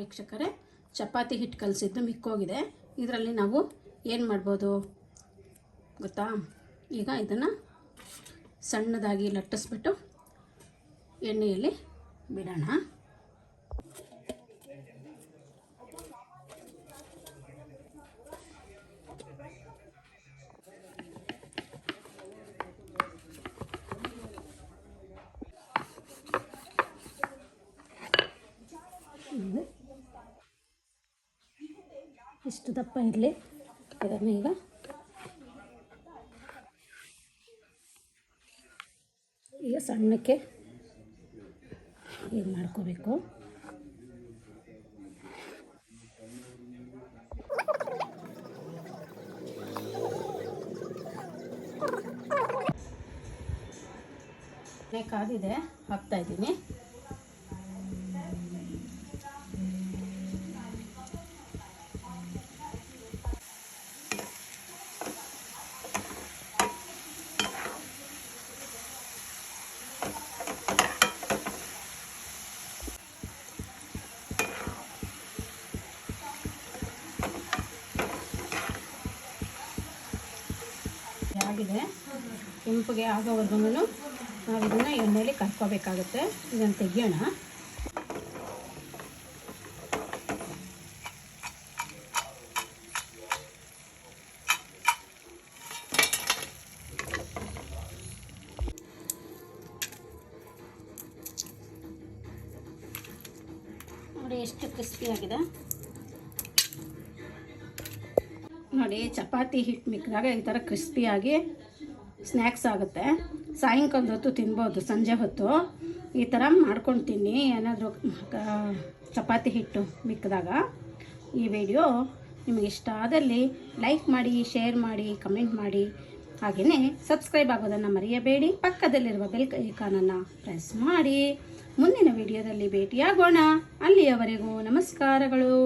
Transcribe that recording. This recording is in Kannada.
ವೀಕ್ಷಕರೇ, ಚಪಾತಿ ಹಿಟ್ಟು ಕಲಸಿದ್ದು ಮಿಕ್ಕೋಗಿದೆ. ಇದರಲ್ಲಿ ನಾವು ಏನು ಮಾಡ್ಬೋದು ಗೊತ್ತಾ? ಈಗ ಇದನ್ನು ಸಣ್ಣದಾಗಿ ಲಟ್ಟಿಸ್ಬಿಟ್ಟು ಎಣ್ಣೆಯಲ್ಲಿ ಬಿಡೋಣ ಇದು ಇಷ್ಟು ದಪ್ಪ ಇರಲಿ. ಇದನ್ನು ಈಗ ಈಗ ಸಣ್ಣಕ್ಕೆ ಏನು ಮಾಡ್ಕೋಬೇಕು? ಕಾದಿದೆ ಹಾಕ್ತಾ ಆಗಿದೆ. ಕೆಂಪುಗೆ ಆಗೋವರೆಗೂ ನಾವು ಇದನ್ನು ಎಣ್ಣೆಯಲ್ಲಿ ಕರ್ಕೋಬೇಕಾಗುತ್ತೆ. ಇದನ್ನು ತೆಗಿಯೋಣ. ಎಷ್ಟು ಕ್ರಿಸ್ಪಿ ಆಗಿದೆ. ನೋಡಿ, ಚಪಾತಿ ಹಿಟ್ಟು ಮಿಕ್ಕಿದಾಗ ಈ ಥರ ಕ್ರಿಸ್ಪಿಯಾಗಿ ಸ್ನ್ಯಾಕ್ಸ್ ಆಗುತ್ತೆ. ಸಾಯಂಕಾಲದ ಹೊತ್ತು ತಿನ್ಬೋದು, ಸಂಜೆ ಹೊತ್ತು. ಈ ಥರ ಮಾಡ್ಕೊಂಡು ತಿನ್ನಿ ಏನಾದರೂ ಚಪಾತಿ ಹಿಟ್ಟು ಮಿಕ್ಕಿದಾಗ ಈ ವಿಡಿಯೋ ನಿಮಗೆ ಇಷ್ಟ ಆದಲ್ಲಿ ಲೈಕ್ ಮಾಡಿ ಶೇರ್ ಮಾಡಿ ಕಮೆಂಟ್ ಮಾಡಿ. ಹಾಗೆಯೇ ಸಬ್ಸ್ಕ್ರೈಬ್ ಆಗೋದನ್ನು ಮರೆಯಬೇಡಿ. ಪಕ್ಕದಲ್ಲಿರುವ ಬೆಲ್ ಐಕಾನನ್ನು ಪ್ರೆಸ್ ಮಾಡಿ. ಮುಂದಿನ ವಿಡಿಯೋದಲ್ಲಿ ಭೇಟಿಯಾಗೋಣ. ಅಲ್ಲಿಯವರೆಗೂ ನಮಸ್ಕಾರಗಳು.